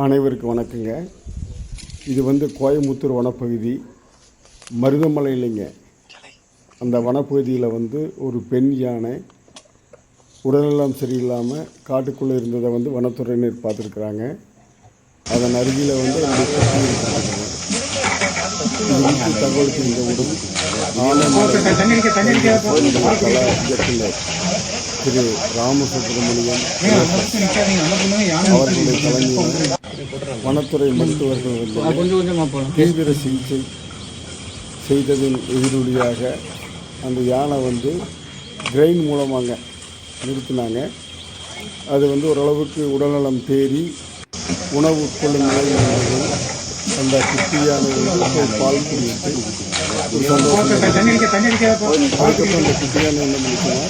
அனைவருக்கும் வணக்கங்க. இது வந்து கோயமுத்தூர் வனப்பகுதி. மருதமலை இல்லைங்க. அந்த வனப்பகுதியில் வந்து ஒரு பெண் யானை உடல்நலம் சரியில்லாமல் காட்டுக்குள்ளே இருந்ததை வந்து வனத்துறையினர் பார்த்துருக்குறாங்க. அதன் அருகில் வந்து தகவல் தெரிந்தவுடன் இயக்குனர் திரு ராமசுப்ரமணியம் அவர்களுடைய தலைமையில் வனத்துறை மருத்துவர்கள் வந்து தீவிர சிகிச்சை செய்ததின் எதிரொலியாக அந்த யானை வந்து கிரெயின் மூலமாக நிறுத்தினாங்க. அது வந்து ஓரளவுக்கு உடல்நலம் தேறி உணவு உட்கொள்ளும் நிலை இருந்தது. அந்த குட்டி யானை வந்து பால் குடித்து ஒரு சந்தோஷம் அதுக்கப்புறம் அந்த குட்டி யானை என்ன பண்ணிச்சுன்னா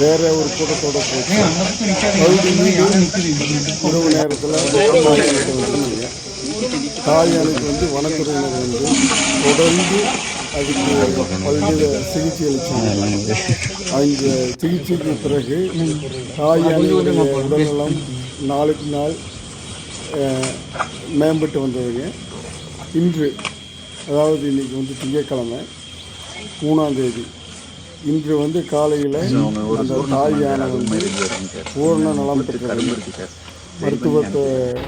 வேற ஒரு கூட்டத்தோட போச்சு. யாரும் நிற்குது இரவு நேரத்தில் வந்துருந்தீங்க தாய் யானைக்கு வந்து வனத்துறையினர் வந்து தொடர்ந்து அதுக்கு பல்வேறு சிகிச்சை அளிச்சாங்க. அந்த சிகிச்சைக்கு பிறகு தாய் உடல்நலம் நாளுக்கு நாள் மேம்பட்டு வந்ததுங்க. இன்று அதாவது இன்னைக்கு வந்து திங்கட்கிழமை மூணாம் தேதி. இன்று வந்து காலையில் அந்த தாய் யானை வந்து பூர்ண நலம் பெற்றது. மருத்துவத்தை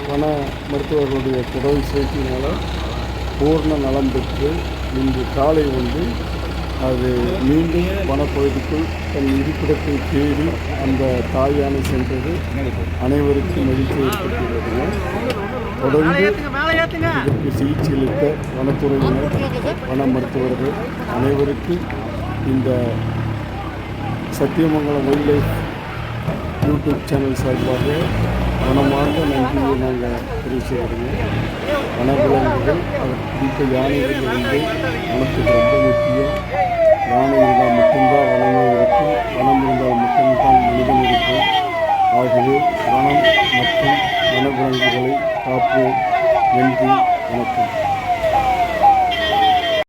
வன மருத்துவர்களுடைய தொடர்பு சேர்க்கையினால பூர்ண நலம் பெற்று இன்று காலை வந்து அது மீண்டும் வனப்பகுதிக்குள் தன் இருப்பிடத்தை தேடி அந்த தாய் யானை சென்றது. அனைவருக்கும் மகிழ்ச்சி ஏற்படுத்தியுள்ளதுங்க தொடர்ந்து இதற்கு சிகிச்சை அளித்த வனத்துறையினர் வன மருத்துவர்கள் அனைவருக்கும் இந்த Sathyamangalam wildlife YouTube channel சார்பாக மனமார்ந்த நன்றியை நாங்கள் தெரிவிச்சுக்கிறோங்க. வனவிலங்குகள் அவர் பிடித்த யானைகள் வந்து வனத்துக்கு ரொம்ப முக்கியம். யானை இருந்தால் மட்டும்தான் வனமே இருக்கும். வனம் இருந்தால் மட்டும்தான் மனிதன் இருக்கும். ஆகவே வனம் மற்றும் வனவிலங்குகளை காப்போம். நன்றி வணக்கம்.